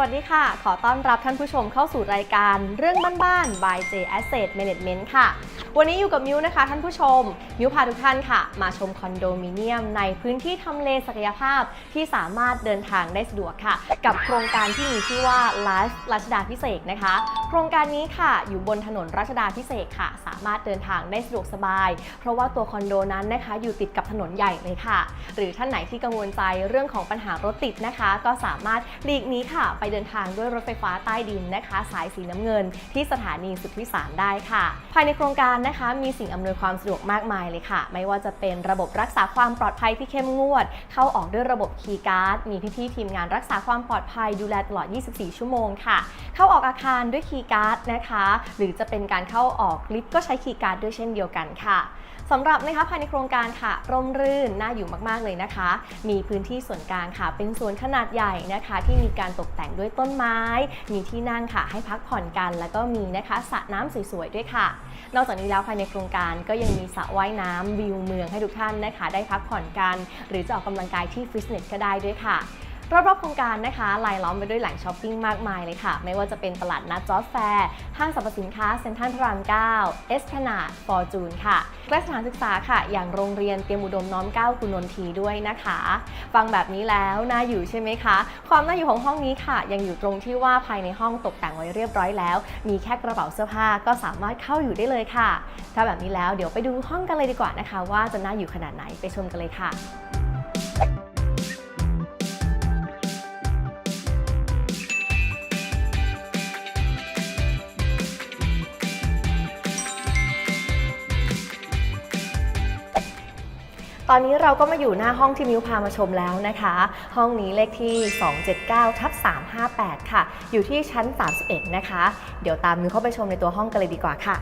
วัสดีค่ะ ขอต้อนรับท่านผู้ชมเข้าสู่รายการเรื่องบ้านๆ by J Asset Management ค่ะ วันนี้อยู่กับมิวนะคะท่านผู้ชม มิวพาทุกท่านค่ะ มาชมคอนโดมิเนียมในพื้นที่ทำเลศักยภาพที่สามารถเดินทางได้สะดวกค่ะ กับโครงการที่มีชื่อว่า Life รัชดาพิเศษนะคะ โครงการนี้ค่ะ อยู่บนถนนรัชดาพิเศษค่ะ สามารถเดินทางได้สะดวกสบาย เพราะว่าตัวคอนโดนั้นนะคะ อยู่ติดกับถนนใหญ่เลยค่ะ หรือท่านไหนที่กังวลใจเรื่องของปัญหารถติดนะคะ ก็สามารถหลีกนี้ค่ะ ไปเดินทางด้วยรถไฟฟ้าใต้ดินนะคะ สายสีน้ำเงิน ที่สถานีสุทธิสารได้ค่ะ ภายในโครงการนะคะ มีสิ่งอำนวยความสะดวกมากมายเลยค่ะ ไม่ว่าจะเป็นระบบรักษาความปลอดภัยที่เข้มงวด เข้าออกด้วยระบบคีย์การ์ดมีพี่ๆทีมงานรักษาความปลอดภัยดูแลตลอด 24 ชั่วโมงค่ะ เข้าออกอาคารด้วยคีย์การ์ดนะคะ หรือจะเป็นการเข้าออกลิฟต์ก็ใช้คีย์การ์ดด้วยเช่นเดียวกันค่ะสำหรับนะคะภายในโครงการค่ะ ร่มรื่นน่าอยู่มากๆเลยนะคะ มีพื้นที่ส่วนกลางค่ะ เป็นสวนขนาดใหญ่นะคะ ที่มีการตกแต่งด้วยต้นไม้ มีที่นั่งค่ะ ให้พักผ่อนกัน แล้วก็มีนะคะสระน้ำสวยๆด้วยค่ะ นอกจากนี้แล้วภายในโครงการก็ยังมีสระว่ายน้ำวิวเมืองให้ทุกท่านนะคะ ได้พักผ่อนกัน หรือจะออกกำลังกายที่ฟิตเนสก็ได้ด้วยค่ะ รอบๆโครงการนะคะลายล้อมไปด้วยแหล่งช้อปปิ้งมากมายเลยค่ะ ไม่ว่าจะเป็นตลาดนัดจอร์แฟร์ ห้างสรรพสินค้าเซ็นทรัลพระราม9เอสพนาดฟอร์จูนค่ะและสถานศึกษาค่ะ อย่างโรงเรียนเตรียมอุดมน้อมเก้ากุนนทีด้วยนะคะ ฟังแบบนี้แล้วน่าอยู่ใช่ไหมคะ ความน่าอยู่ของห้องนี้ค่ะ ยังอยู่ตรงที่ว่าภายในห้องตกแต่งไว้เรียบร้อยแล้ว มีแค่กระเป๋าเสื้อผ้าก็สามารถเข้าอยู่ได้เลยค่ะ ถ้าแบบนี้แล้วเดี๋ยวไปดูห้องกันเลยดีกว่านะคะ ว่าจะน่าอยู่ขนาดไหนไปชมกันเลยค่ะ ตอนนี้เราก็มาอยู่หน้าห้องที่มิวพามาชมแล้วนะคะ ห้องนี้เลขที่ 279ทับ358 ค่ะ อยู่ที่ชั้น 31 นะคะ เดี๋ยวตามมิวเข้าไปชมในตัวห้องกันเลยดีกว่าค่ะ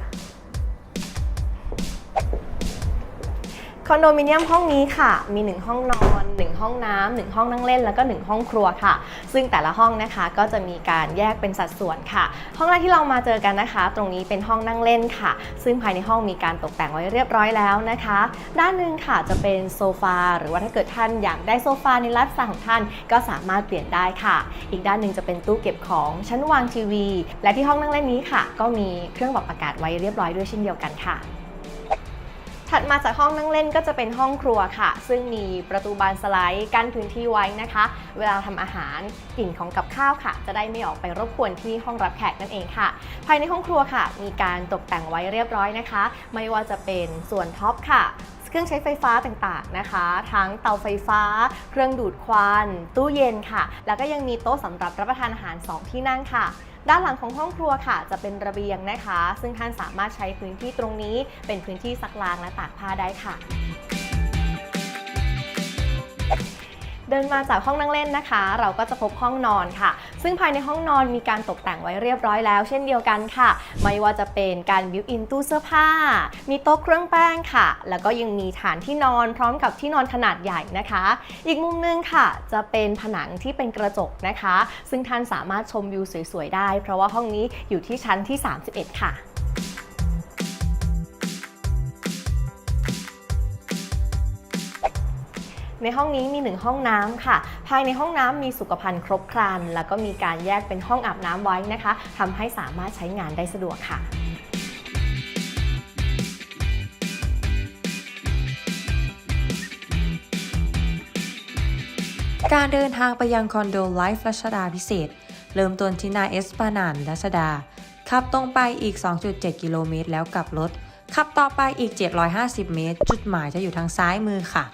คอนโดมิเนียมห้องนี้ค่ะ มี 1 ห้องนอน 1 ห้องน้ำ1ห้องนั่งเล่นแล้วก็ 1 ห้องครัวค่ะ ซึ่งแต่ละห้องนะคะก็จะมีการแยกเป็นสัดส่วนค่ะ ห้องแรกที่เรามาเจอกันนะคะ ตรงนี้เป็นห้องนั่งเล่นค่ะ ซึ่งภายในห้องมีการตกแต่งไว้เรียบร้อยแล้วนะคะ ด้านหนึ่งค่ะจะเป็นโซฟาหรือว่าถ้าเกิดท่านอยากได้โซฟาในไลฟ์สไตล์ของท่านก็สามารถเปลี่ยนได้ค่ะ อีกด้านหนึ่งจะเป็นตู้เก็บของชั้นวางทีวี และที่ห้องนั่งเล่นนี้ค่ะ ก็มีเครื่องปรับอากาศไว้เรียบร้อยด้วยเช่นเดียวกันค่ะ ถัดมาจากห้องนั่งเล่นก็จะเป็นห้องครัวค่ะ ซึ่งมีประตูบานสไลด์กั้นพื้นที่ไว้นะคะ เวลาทำอาหารกลิ่นของกับข้าวค่ะ จะได้ไม่ออกไปรบกวนที่ห้องรับแขกนั่นเองค่ะ ภายในห้องครัวค่ะ มีการตกแต่งไว้เรียบร้อยนะคะ ไม่ว่าจะเป็นส่วนท็อปค่ะเครื่องใช้ไฟฟ้าต่างๆนะคะ ทั้งเตาไฟฟ้า เครื่องดูดควัน ตู้เย็นค่ะ แล้วก็ยังมีโต๊ะสำหรับรับประทานอาหาร 2 ที่นั่งค่ะ ด้านหลังของห้องครัวค่ะ จะเป็นระเบียงนะคะ ซึ่งท่านสามารถใช้พื้นที่ตรงนี้เป็นพื้นที่ซักล้างและตากผ้าได้ค่ะ เดินมาจากห้องนั่งเล่นนะคะ เราก็จะพบห้องนอนค่ะ ซึ่งภายในห้องนอนมีการตกแต่งไว้เรียบร้อยแล้ว เช่นเดียวกันค่ะ ไม่ว่าจะเป็นการบิวอินตู้เสื้อผ้า มีโต๊ะเครื่องแป้งค่ะ แล้วก็ยังมีฐานที่นอนพร้อมกับที่นอนขนาดใหญ่นะคะ อีกมุมนึงค่ะ จะเป็นผนังที่เป็นกระจกนะคะ ซึ่งท่านสามารถชมวิวสวยๆได้ เพราะว่าห้องนี้อยู่ที่ชั้นที่ 31 ค่ะ ในห้องนี้มีหนึ่งห้องน้ำค่ะ ภายในห้องน้ำมีสุขภัณฑ์ครบครัน แล้วก็มีการแยกเป็นห้องอาบน้ำไว้นะคะทำให้สามารถใช้งานได้สะดวกค่ะการเดินทางไปยังคอนโดไลฟ์รัชดาพิเศษ เริ่มต้นที่นาเอสปานานรัชดา ขับตรงไปอีก 2.7 กิโลเมตรแล้วกลับรถ ขับต่อไปอีก 750 เมตร จุดหมายจะอยู่ทางซ้ายมือค่ะ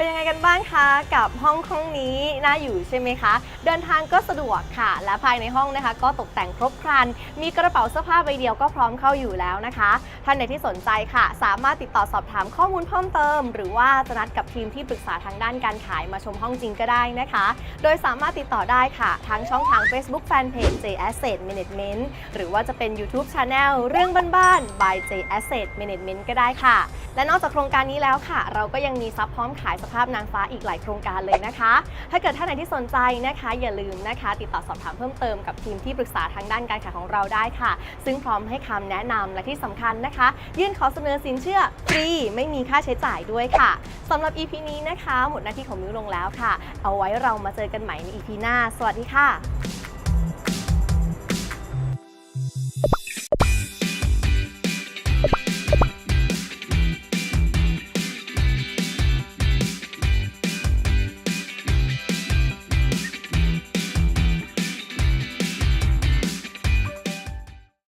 เป็นยังไงกันบ้างคะกับห้องห้องนี้น่าอยู่ใช่ไหมคะ เดินทางก็สะดวกค่ะ และภายในห้องนะคะ ก็ตกแต่งครบครัน มีกระเป๋าเสื้อผ้าใบเดียวก็พร้อมเข้าอยู่แล้วนะคะ ท่านใดที่สนใจค่ะ สามารถติดต่อสอบถามข้อมูลเพิ่มเติม หรือว่าจะนัดกับทีมที่ปรึกษาทางด้านการขายมาชมห้องจริงก็ได้นะคะ โดยสามารถติดต่อได้ค่ะทั้งช่องทาง Facebook Fanpage J Asset Management หรือว่าจะเป็น YouTube Channel เรื่องบ้านๆ by J Asset Management ก็ได้ค่ะ และนอกจากโครงการนี้แล้วค่ะ เราก็ยังมีซับพร้อมขายสภาพนางฟ้าอีกหลายโครงการเลยนะคะ ถ้าเกิดท่านไหนที่สนใจนะคะ อย่าลืมนะคะ ติดต่อสอบถามเพิ่มเติมกับทีมที่ปรึกษาทางด้านการขายของเราได้ค่ะ ซึ่งพร้อมให้คำแนะนำและที่สำคัญนะคะ ยื่นขอเสนอสินเชื่อฟรีไม่มีค่าใช้จ่ายด้วยค่ะสำหรับ EP นี้นะคะ หมดหน้าที่ของมิวลงแล้วค่ะ เอาไว้เรามาเจอกันใหม่ใน EP หน้า สวัสดีค่ะ